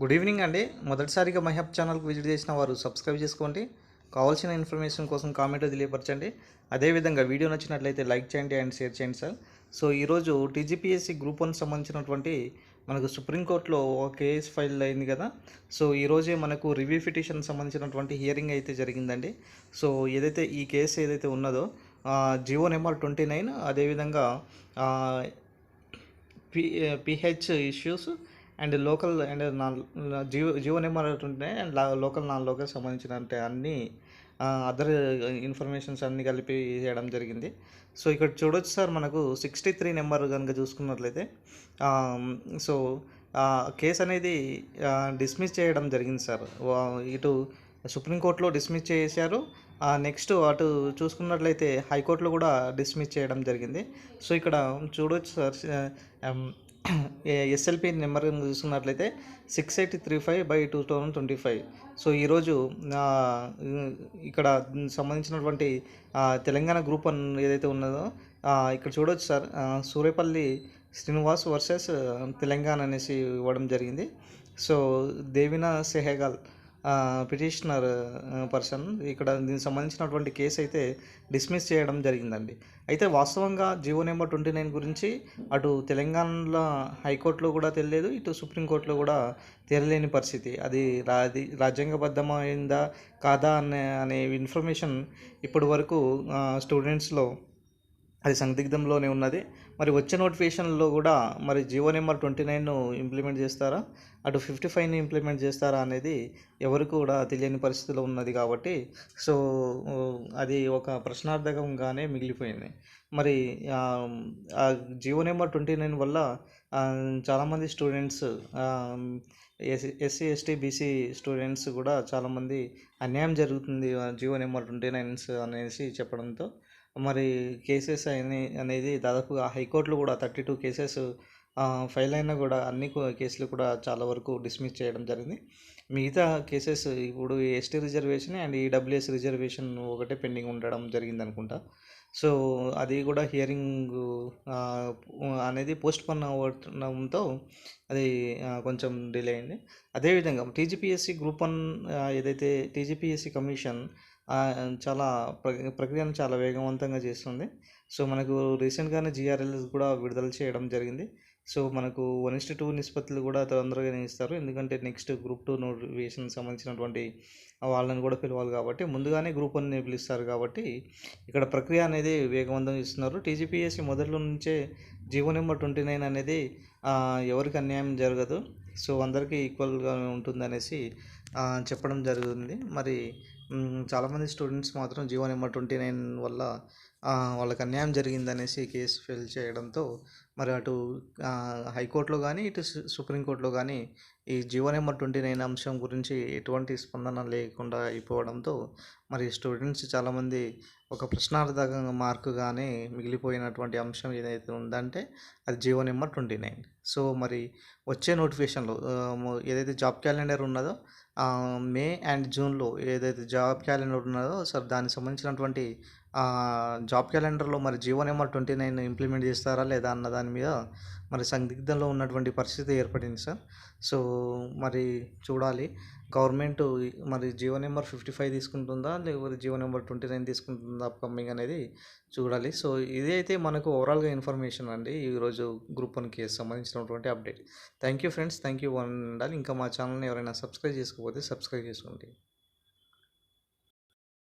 Good evening అండి. మొదటిసారిగా మహబ్ ఛానల్కి విజిట్ చేసిన వారు సబ్స్క్రైబ్ చేసుకోండి. కావాల్సిన ఇన్ఫర్మేషన్ కోసం కామెంట్ తెలియపరచండి. అదేవిధంగా వీడియో నచ్చినట్లయితే లైక్ చేయండి అండ్ షేర్ చేయండి సార్. సో ఈరోజు టీజీపీఎస్సీ గ్రూప్ వన్ సంబంధించినటువంటి మనకు సుప్రీంకోర్టులో ఒక కేసు ఫైల్ అయింది కదా. సో ఈరోజే మనకు రివ్యూ పిటిషన్ సంబంధించినటువంటి హియరింగ్ అయితే జరిగిందండి. సో ఏదైతే ఈ కేసు ఏదైతే ఉన్నదో జియో నెంబర్ ట్వంటీ నైన్ అదేవిధంగా P PH issues and local and non GO GO number ఉంటున్నాయి అండ్ లోకల్ నాన్ లోకల్ సంబంధించిన అంటే అన్నీ అదర్ ఇన్ఫర్మేషన్స్ అన్నీ కలిపి చేయడం జరిగింది. సో ఇక్కడ చూడొచ్చు సార్ మనకు సిక్స్టీ త్రీ నెంబర్ కనుక చూసుకున్నట్లయితే సో కేసు అనేది డిస్మిస్ చేయడం జరిగింది సార్. వా- ఇటు సుప్రీంకోర్టులో డిస్మిస్ చేశారు. నెక్స్ట్ అటు చూసుకున్నట్లయితే హైకోర్టులో కూడా డిస్మిస్ చేయడం జరిగింది. సో ఇక్కడ చూడొచ్చు సార్ ఎస్ఎల్పి నెంబర్ కనుక చూసుకున్నట్లయితే six eighty three five by two thousand twenty five so ఈరోజు ఇక్కడ సంబంధించినటువంటి తెలంగాణ గ్రూప్ వన్ ఏదైతే ఉన్నదో ఇక్కడ చూడవచ్చు సార్ సూర్యపల్లి శ్రీనివాస్ వర్సెస్ తెలంగాణ అనేసి ఇవ్వడం జరిగింది. So Devina Sehgal petitioner person ఇక్కడ దీనికి సంబంధించినటువంటి కేసు అయితే డిస్మిస్ చేయడం జరిగిందండి. అయితే వాస్తవంగా జియో నెంబర్ ట్వంటీ నైన్ గురించి అటు తెలంగాణలో హైకోర్టులో కూడా తెలియలేదు ఇటు సుప్రీంకోర్టులో కూడా తెలియలేని పరిస్థితి. అది రా అది రాజ్యాంగబద్ధమైందా కాదా అనే అనే ఇన్ఫర్మేషన్ ఇప్పటి వరకు స్టూడెంట్స్లో అది సందిగ్ధంలోనే ఉన్నది. మరి వచ్చే నోటిఫికేషన్లో కూడా మరి జియో నెంబర్ ట్వంటీ నైన్ను ఇంప్లిమెంట్ చేస్తారా? అటు ఫిఫ్టీ ఫైవ్ని ఇంప్లిమెంట్ చేస్తారా అనేది ఎవరికి కూడా తెలియని పరిస్థితిలో ఉన్నది కాబట్టి సో అది ఒక ప్రశ్నార్థకంగానే మిగిలిపోయింది. మరి ఆ, జియో నెంబర్ ట్వంటీ నైన్ వల్ల చాలామంది students SC SC ST BC students కూడా చాలామంది అన్యాయం జరుగుతుంది జియో నెంబర్ ట్వంటీ నైన్స్ అనేసి చెప్పడంతో. మరి కేసెస్ అనే అనేది దాదాపుగా హైకోర్టులో కూడా థర్టీ టూ కేసెస్ ఫైల్ అయినా కూడా అన్ని కేసులు కూడా చాలా వరకు డిస్మిస్ చేయడం జరిగింది. మిగతా కేసెస్ ఇప్పుడు ST reservation and EWS reservation ఒకటే పెండింగ్ ఉండడం జరిగింది అనుకుంటా సో అది కూడా హియరింగ్ అనేది పోస్ట్ పోన్ అవ్వడంతో అది కొంచెం డిలే అయింది. అదేవిధంగా టీజీపీఎస్సీ గ్రూప్ వన్ ఏదైతే టీజీపీఎస్సీ కమిషన్ చాలా ప్ర ప్రక్రియను చాలా వేగవంతంగా చేస్తుంది. సో మనకు రీసెంట్గానే జీఆర్ఎల్ఎస్ కూడా విడుదల చేయడం జరిగింది. సో మనకు వన్ ఇస్ టూ నిష్పత్తులు కూడా తొందరగానే ఇస్తారు. ఎందుకంటే నెక్స్ట్ గ్రూప్ టూ నోటిఫికేషన్ సంబంధించినటువంటి వాళ్ళని కూడా పిలవాలి కాబట్టి ముందుగానే గ్రూప్ వన్ని పిలుస్తారు కాబట్టి ఇక్కడ ప్రక్రియ అనేది వేగవంతం ఇస్తున్నారు టీజీపీఎస్సీ మొదట్లో నుంచే జీవో నెంబర్ ట్వంటీ నైన్ అనేది ఎవరికి అన్యాయం జరగదు. సో అందరికీ ఈక్వల్గా ఉంటుందనేసి అనేసి చెప్పడం జరుగుతుంది. మరి చాలామంది స్టూడెంట్స్ మాత్రం జీవో నెంబర్ ట్వంటీ నైన్ వల్ల వాళ్ళకి అన్యాయం జరిగిందనేసి కేసు ఫిల్ చేయడంతో మరి అటు హైకోర్టులో కానీ ఇటు సుప్రీంకోర్టులో కానీ ఈ జీవో నెంబర్ ట్వంటీ నైన్ అంశం గురించి ఎటువంటి స్పందన లేకుండా అయిపోవడంతో మరి స్టూడెంట్స్ చాలామంది ఒక ప్రశ్నార్థక మార్కుగానే మిగిలిపోయినటువంటి అంశం ఏదైతే ఉందంటే అది GO number twenty nine. So మరి వచ్చే నోటిఫికేషన్లో ఏదైతే జాబ్ క్యాలెండర్ ఉన్నదో మే అండ్ జూన్లో ఏదైతే జాబ్ క్యాలెండర్ ఉన్నదో సార్ దానికి సంబంధించినటువంటి జాబ్ క్యాలెండర్లో మరి GO number twenty nine implement చేస్తారా లేదా అన్న దాని మీద మరి సందిగ్ధంలో ఉన్నటువంటి పరిస్థితి ఏర్పడింది సార్. సో మరి చూడాలి. గవర్నమెంట్ మరి జీవో నెంబర్ ఫిఫ్టీ ఫైవ్ తీసుకుంటుందా? లేకపోతే జీవో నెంబర్ ట్వంటీ నైన్ తీసుకుంటుందా అప్కమింగ్ అనేది చూడాలి. సో ఇది అయితే మనకు ఓవరాల్గా ఇన్ఫర్మేషన్ అండి. ఈరోజు గ్రూప్ వన్ కేసు సంబంధించినటువంటి update thank you friends thank you one ఉండాలి ఇంకా మా ఛానల్ని ఎవరైనా సబ్స్క్రైబ్ చేసుకోకపోతే సబ్స్క్రైబ్ చేసుకోండి.